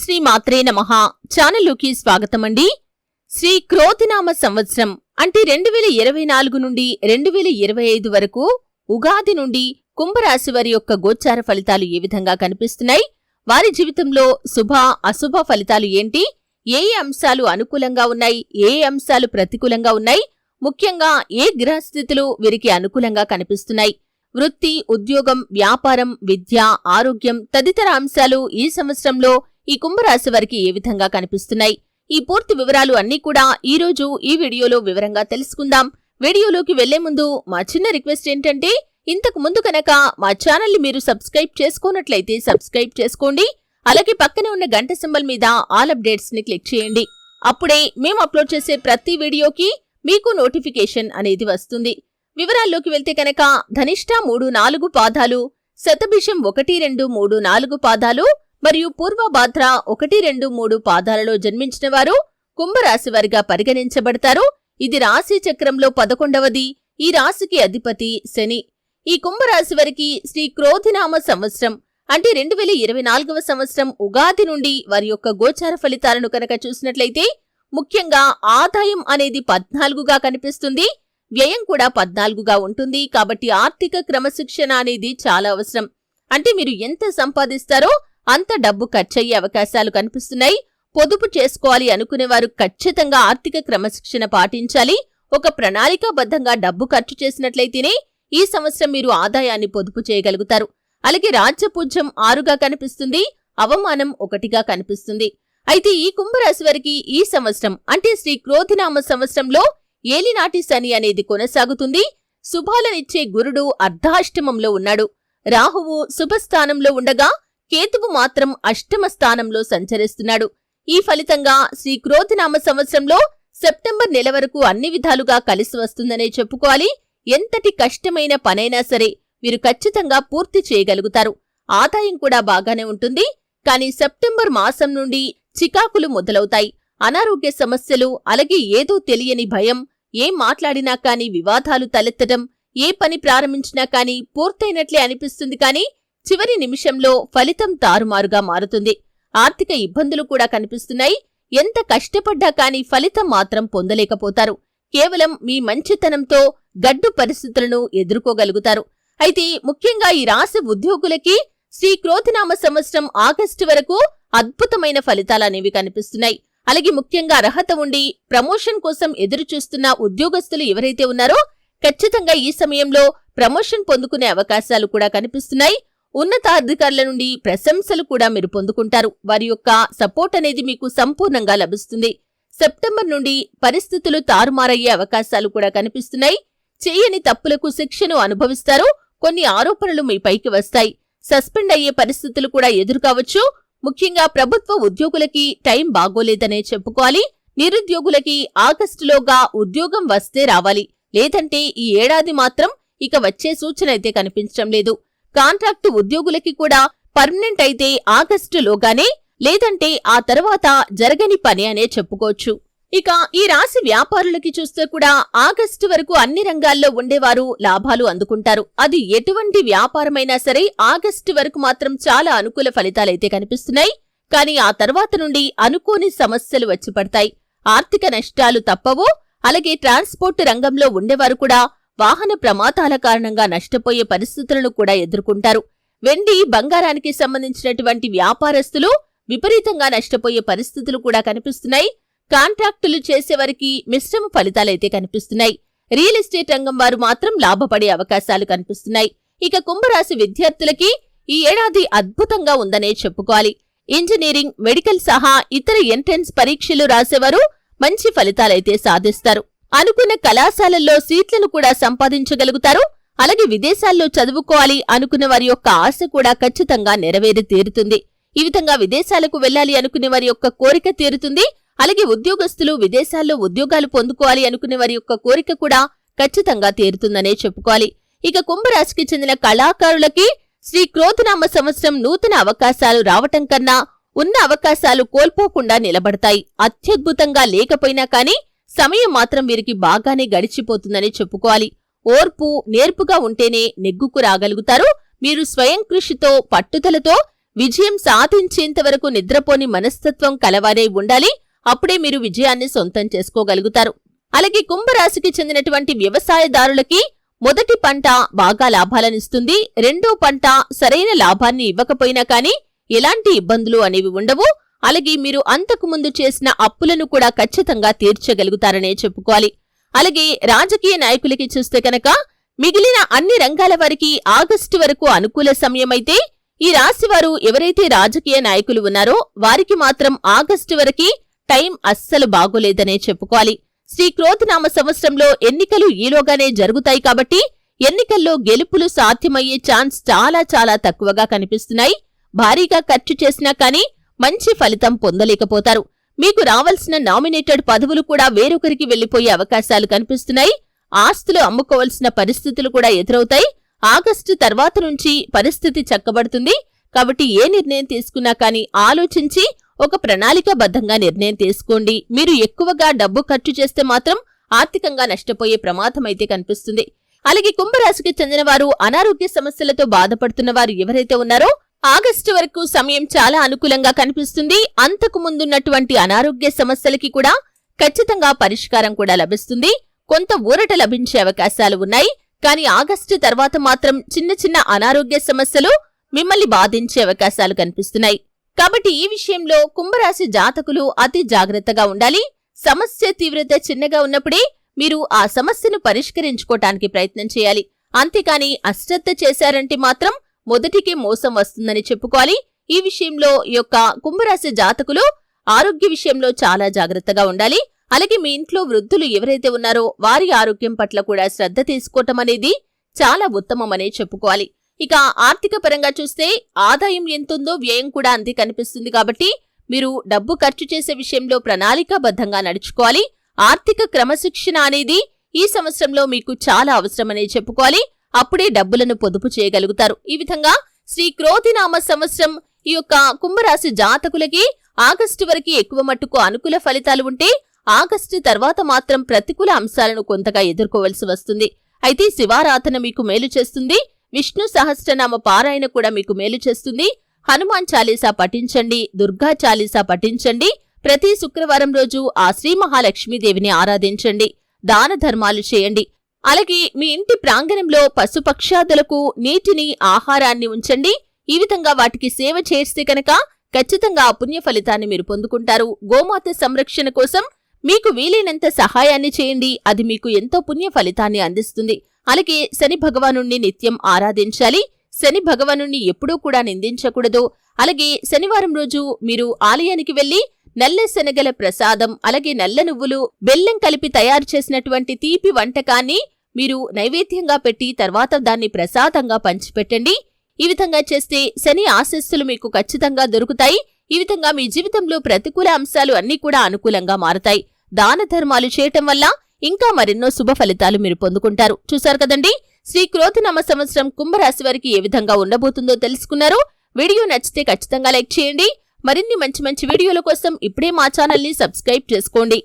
శ్రీ మాత్రే నమ. ఛానల్లోకి స్వాగతమండి. శ్రీ క్రోతినామ సంవత్సరం అంటే రెండు వేల ఇరవై నాలుగు నుండి రెండు వేల ఇరవై ఐదు వరకు ఉగాది నుండి కుంభరాశి వారి యొక్క గోచార ఫలితాలు ఏ విధంగా కనిపిస్తున్నాయి? వారి జీవితంలో శుభ అశుభ ఫలితాలు ఏంటి? ఏ అంశాలు అనుకూలంగా ఉన్నాయి? ఏ ఏ అంశాలు ప్రతికూలంగా ఉన్నాయి? ముఖ్యంగా ఏ గ్రహస్థితులు వీరికి అనుకూలంగా కనిపిస్తున్నాయి? వృత్తి ఉద్యోగం వ్యాపారం విద్య ఆరోగ్యం తదితర అంశాలు ఈ సంవత్సరంలో ఈ కుంభరాశి వారికి ఏ విధంగా కనిపిస్తున్నాయి? ఈ పూర్తి వివరాలు అన్నీ కూడా ఈ రోజు ఈ వీడియోలో వివరంగా తెలుసుకుందాం. వీడియోలోకి వెళ్ళే ముందు మా చిన్న రిక్వెస్ట్ ఏంటంటే ఇంతకు ముందు కనుక మా ఛానల్ని మీరు సబ్స్క్రైబ్ చేసుకున్నట్లయితే సబ్స్క్రైబ్ చేసుకోండి. అలాగే పక్కనే ఉన్న గంట సింబల్ మీద ఆల్ అప్డేట్స్ని క్లిక్ చేయండి. అప్పుడే మేము అప్లోడ్ చేసే ప్రతి వీడియోకి మీకు నోటిఫికేషన్ అనేది వస్తుంది. వివరాల్లోకి వెళ్తే కనుక ధనిష్ట మూడు నాలుగు పాదాలు శతభిషం ఒకటి రెండు మూడు నాలుగు పాదాలు మరియు పూర్వభాద్ర ఒకటి రెండు మూడు పాదాలలో జన్మించిన వారు కుంభరాశి వారిగా పరిగణించబడతారు. ఇది రాశి చక్రంలో పదకొండవది. ఈ రాశికి అధిపతి శని. ఈ కుంభరాశి వారికి శ్రీ క్రోధినామ సంవత్సరం అంటే రెండు వేల ఇరవై నాలుగవ సంవత్సరం ఉగాది నుండి వారి యొక్క గోచార ఫలితాలను కనుక చూసినట్లయితే ముఖ్యంగా ఆదాయం అనేది పద్నాలుగుగా కనిపిస్తుంది. వ్యయం కూడా పద్నాలుగుగా ఉంటుంది. కాబట్టి ఆర్థిక క్రమశిక్షణ అనేది చాలా అవసరం. అంటే మీరు ఎంత సంపాదిస్తారో అంత డబ్బు ఖర్చయ్యే అవకాశాలు కనిపిస్తున్నాయి. పొదుపు చేసుకోవాలి అనుకునేవారు ఖచ్చితంగా ఆర్థిక క్రమశిక్షణ పాటించాలి. ఒక ప్రణాళికాబద్ధంగా డబ్బు ఖర్చు చేసినట్లయితేనే ఈ సంవత్సరం మీరు ఆదాయాన్ని పొదుపు చేయగలుగుతారు. అలాగే రాజ్యపూజ్యం ఆరుగా కనిపిస్తుంది. అవమానం ఒకటిగా కనిపిస్తుంది. అయితే ఈ కుంభరాశి వారికి ఈ సంవత్సరం అంటే శ్రీ క్రోధినామ సంవత్సరంలో ఏలినాటి శని అనేది కొనసాగుతుంది. శుభాలనిచ్చే గురుడు అర్ధాష్టమంలో ఉన్నాడు. రాహువు శుభస్థానంలో ఉండగా కేతువు మాత్రం అష్టమ స్థానంలో సంచరిస్తున్నాడు. ఈ ఫలితంగా శ్రీ క్రోధనామ సంవత్సరంలో సెప్టెంబర్ నెల వరకు అన్ని విధాలుగా కలిసి వస్తుందనే చెప్పుకోవాలి. ఎంతటి కష్టమైన పనైనా సరే వీరు ఖచ్చితంగా పూర్తి చేయగలుగుతారు. ఆదాయం కూడా బాగానే ఉంటుంది. కానీ సెప్టెంబర్ మాసం నుండి చికాకులు మొదలవుతాయి. అనారోగ్య సమస్యలు అలాగే ఏదో తెలియని భయం ఏం మాట్లాడినా కాని వివాదాలు తలెత్తడం ఏ పని ప్రారంభించినా కాని పూర్తయినట్లే అనిపిస్తుంది కానీ చివరి నిమిషంలో ఫలితం తారుమారుగా మారుతుంది. ఆర్థిక ఇబ్బందులు కూడా కనిపిస్తున్నాయి. ఎంత కష్టపడ్డా కాని ఫలితం మాత్రం పొందలేకపోతారు. కేవలం మీ మంచితనంతో గడ్డు పరిస్థితులను ఎదుర్కోగలుగుతారు. అయితే ముఖ్యంగా ఈ రాశి ఉద్యోగులకి శ్రీ క్రోతినామ సంవత్సరం ఆగస్టు వరకు అద్భుతమైన ఫలితాలనేవి కనిపిస్తున్నాయి. అలాగే ముఖ్యంగా అర్హత ఉండి ప్రమోషన్ కోసం ఎదురు చూస్తున్న ఉద్యోగస్తులు ఎవరైతే ఉన్నారో ఖచ్చితంగా ఈ సమయంలో ప్రమోషన్ పొందుకునే అవకాశాలు కూడా కనిపిస్తున్నాయి. ఉన్నతాధికారుల నుండి ప్రశంసలు కూడా మీరు పొందుకుంటారు. వారి యొక్క సపోర్ట్ అనేది మీకు సంపూర్ణంగా లభిస్తుంది. సెప్టెంబర్ నుండి పరిస్థితులు తారుమారయ్యే అవకాశాలు కూడా కనిపిస్తున్నాయి. చేయని తప్పులకు శిక్షను అనుభవిస్తారు. కొన్ని ఆరోపణలు మీ పైకి వస్తాయి. సస్పెండ్ అయ్యే పరిస్థితులు కూడా ఎదురుకావచ్చు. ముఖ్యంగా ప్రభుత్వ ఉద్యోగులకి టైం బాగోలేదనే చెప్పుకోవాలి. నిరుద్యోగులకి ఆగస్టులోగా ఉద్యోగం వస్తే రావాలి. లేదంటే ఈ ఏడాది మాత్రం ఇక వచ్చే సూచన అయితే కనిపించడం లేదు. కాంట్రాక్టు ఉద్యోగులకి కూడా పర్మనెంట్ అయితే ఆగస్టులోగానే లేదంటే ఆ తర్వాత జరగని పని అనే చెప్పుకోవచ్చు. ఇక ఈ రాశి వ్యాపారులకి చూస్తే కూడా ఆగస్టు వరకు అన్ని రంగాల్లో ఉండేవారు లాభాలు అందుకుంటారు. అది ఎటువంటి వ్యాపారమైనా సరే ఆగస్టు వరకు మాత్రం చాలా అనుకూల ఫలితాలైతే కనిపిస్తున్నాయి. కానీ ఆ తర్వాత నుండి అనుకోని సమస్యలు వచ్చి పడతాయి. ఆర్థిక నష్టాలు తప్పవు అలాగే ట్రాన్స్పోర్ట్ రంగంలో ఉండేవారు కూడా వాహన ప్రమాదాల కారణంగా నష్టపోయే పరిస్థితులను కూడా ఎదుర్కొంటారు. వెండి బంగారానికి సంబంధించినటువంటి వ్యాపారస్తులు విపరీతంగా నష్టపోయే పరిస్థితులు కూడా కనిపిస్తున్నాయి. కాంట్రాక్టులు చేసేవారికి మిశ్రమ ఫలితాలైతే కనిపిస్తున్నాయి. రియల్ ఎస్టేట్ రంగం వారు మాత్రం లాభపడే అవకాశాలు కనిపిస్తున్నాయి. ఇక కుంభరాశి విద్యార్థులకి ఈ ఏడాది అద్భుతంగా ఉందనే చెప్పుకోవాలి. ఇంజనీరింగ్ మెడికల్ సహా ఇతర ఎంట్రన్స్ పరీక్షలు రాసేవారు మంచి ఫలితాలైతే సాధిస్తారు. అనుకున్న కళాశాలల్లో సీట్లను కూడా సంపాదించగలుగుతారు. అలాగే విదేశాల్లో చదువుకోవాలి అనుకున్న వారి యొక్క ఆశ కూడా ఖచ్చితంగా నెరవేరి తీరుతుంది. ఈ విధంగా విదేశాలకు వెళ్ళాలి అనుకునే వారి యొక్క కోరిక తీరుతుంది. అలాగే ఉద్యోగస్తులు విదేశాల్లో ఉద్యోగాలు పొందుకోవాలి అనుకునే వారి యొక్క కోరిక కూడా ఖచ్చితంగా తీరుతుందనే చెప్పుకోవాలి. ఇక కుంభరాశికి చెందిన కళాకారులకి శ్రీ క్రోధనామ సంవత్సరం నూతన అవకాశాలు రావటం కన్నా ఉన్న అవకాశాలు కోల్పోకుండా నిలబడతాయి. అత్యద్భుతంగా లేకపోయినా కానీ సమయం మాత్రం వీరికి బాగానే గడిచిపోతుందని చెప్పుకోవాలి. ఓర్పు నేర్పుగా ఉంటేనే నెగ్గుకు రాగలుగుతారు. మీరు స్వయం కృషితో పట్టుదలతో విజయం సాధించేంత వరకు నిద్రపోని మనస్తత్వం కలవారే ఉండాలి. అప్పుడే మీరు విజయాన్ని సొంతం చేసుకోగలుగుతారు. అలాగే కుంభరాశికి చెందినటువంటి వ్యవసాయదారులకి మొదటి పంట బాగా లాభాలనిస్తుంది రెండో పంట సరైన లాభాన్ని ఇవ్వకపోయినా కానీ ఎలాంటి ఇబ్బందులు అనేవి ఉండవు. అలాగే మీరు అంతకు ముందు చేసిన అప్పులను కూడా ఖచ్చితంగా తీర్చగలుగుతారనే చెప్పుకోవాలి. అలాగే రాజకీయ నాయకులకి చూస్తే కనుక మిగిలిన అన్ని రంగాల వారికి ఆగస్టు వరకు అనుకూల సమయమైతే ఈ రాశివారు ఎవరైతే రాజకీయ నాయకులు ఉన్నారో వారికి మాత్రం ఆగస్టు వరకు టైం అస్సలు బాగోలేదనే చెప్పుకోవాలి. శ్రీ క్రోధనామ సంవత్సరంలో ఎన్నికలు ఈలోగానే జరుగుతాయి కాబట్టి ఎన్నికల్లో గెలుపులు సాధ్యమయ్యే ఛాన్స్ చాలా చాలా తక్కువగా కనిపిస్తున్నాయి. భారీగా ఖర్చు చేసినా కానీ మంచి ఫలితం పొందలేకపోతారు. మీకు రావాల్సిన నామినేటెడ్ పదవులు కూడా వేరొకరికి వెళ్ళిపోయే అవకాశాలు కనిపిస్తున్నాయి. ఆస్తులు అమ్ముకోవాల్సిన పరిస్థితులు కూడా ఎదురవుతాయి. ఆగస్టు తర్వాత నుంచి పరిస్థితి చక్కబడుతుంది. కాబట్టి ఏ నిర్ణయం తీసుకున్నా కానీ ఆలోచించి ఒక ప్రణాళికాబద్ధంగా నిర్ణయం తీసుకోండి. మీరు ఎక్కువగా డబ్బు ఖర్చు చేస్తే మాత్రం ఆర్థికంగా నష్టపోయే ప్రమాదం అయితే కనిపిస్తుంది. అలాగే కుంభరాశికి చెందిన వారు అనారోగ్య సమస్యలతో బాధపడుతున్న వారు ఎవరైతే ఉన్నారో ఆగస్టు వరకు సమయం చాలా అనుకూలంగా కనిపిస్తుంది. అంతకు ముందున్నటువంటి అనారోగ్య సమస్యలకి కూడా ఖచ్చితంగా పరిష్కారం కూడా లభిస్తుంది. కొంత ఊరట లభించే అవకాశాలు ఉన్నాయి. కానీ ఆగస్టు తర్వాత మాత్రం చిన్న చిన్న అనారోగ్య సమస్యలు మిమ్మల్ని బాధించే అవకాశాలు కనిపిస్తున్నాయి. కాబట్టి ఈ విషయంలో కుంభరాశి జాతకులు అతి జాగ్రత్తగా ఉండాలి. సమస్య తీవ్రత చిన్నగా ఉన్నప్పుడే మీరు ఆ సమస్యను పరిష్కరించుకోవటానికి ప్రయత్నం చేయాలి. అంతేకాని అశ్రద్ధ చేశారంటే మాత్రం మొదటికే మోసం వస్తుందని చెప్పుకోవాలి. ఈ విషయంలో యొక్క కుంభరాశి జాతకులు ఆరోగ్య విషయంలో చాలా జాగ్రత్తగా ఉండాలి. అలాగే మీ ఇంట్లో వృద్ధులు ఎవరైతే ఉన్నారో వారి ఆరోగ్యం పట్ల కూడా శ్రద్ధ తీసుకోవటం అనేది చాలా ఉత్తమమనే చెప్పుకోవాలి. ఇక ఆర్థిక పరంగా చూస్తే ఆదాయం ఎంతుందో వ్యయం కూడా అంతే కనిపిస్తుంది కాబట్టి మీరు డబ్బు ఖర్చు చేసే విషయంలో ప్రణాళికాబద్ధంగా నడుచుకోవాలి. ఆర్థిక క్రమశిక్షణ అనేది ఈ సంవత్సరంలో మీకు చాలా అవసరమనే చెప్పుకోవాలి. అప్పుడే డబ్బులను పొదుపు చేయగలుగుతారు. ఈ విధంగా శ్రీ క్రోధినామ సంవత్సరం ఈ యొక్క కుంభరాశి జాతకులకి ఆగస్టు వరకు ఎక్కువ మట్టుకు అనుకూల ఫలితాలు ఉంటే ఆగస్టు తర్వాత మాత్రం ప్రతికూల అంశాలను కొంతగా ఎదుర్కోవలసి వస్తుంది. అయితే శివారాధన మీకు మేలు చేస్తుంది. విష్ణు సహస్రనామ పారాయణ కూడా మీకు మేలు చేస్తుంది. హనుమాన్ చాలీసా పఠించండి దుర్గా చాలీసా పఠించండి ప్రతి శుక్రవారం రోజు ఆ శ్రీ మహాలక్ష్మీదేవిని ఆరాధించండి దాన ధర్మాలు చేయండి. అలాగే మీ ఇంటి ప్రాంగణంలో పశుపక్షాదులకు నీటిని ఆహారాన్ని ఉంచండి. ఈ విధంగా వాటికి సేవ చేస్తే కనుక ఖచ్చితంగా పుణ్య ఫలితాన్ని మీరు పొందుకుంటారు. గోమాత సంరక్షణ కోసం మీకు వీలైనంత సహాయాన్ని చేయండి. అది మీకు ఎంతో పుణ్య ఫలితాన్ని అందిస్తుంది. అలాగే శని భగవాను నిత్యం ఆరాధించాలి. శని భగవాను ఎప్పుడూ కూడా నిందించకూడదు. అలాగే శనివారం రోజు మీరు ఆలయానికి వెళ్ళి నల్ల శనగల ప్రసాదం అలాగే నల్ల నువ్వులు బెల్లం కలిపి తయారు చేసినటువంటి తీపి వంటకాన్ని మీరు నైవేద్యంగా పెట్టి తర్వాత దాన్ని ప్రసాదంగా పంచిపెట్టండి. ఈ విధంగా చేస్తే శని ఆశస్సులు మీకు ఖచ్చితంగా దొరుకుతాయి. ఈ విధంగా మీ జీవితంలో ప్రతికూల అంశాలు అన్నీ కూడా అనుకూలంగా మారతాయి. దాన ధర్మాలు చేయటం వల్ల ఇంకా మరెన్నో శుభ ఫలితాలు మీరు పొందుకుంటారు. చూశారు కదండి? శ్రీ క్రోధనామ సంవత్సరం కుంభరాశి వారికి ఏ విధంగా ఉండబోతుందో తెలుసుకున్నారు. వీడియో నచ్చితే ఖచ్చితంగా లైక్ చేయండి. మరిన్ని మంచి మంచి వీడియోల కోసం ఇప్పుడే మా ఛానల్ని సబ్స్క్రైబ్ చేసుకోండి.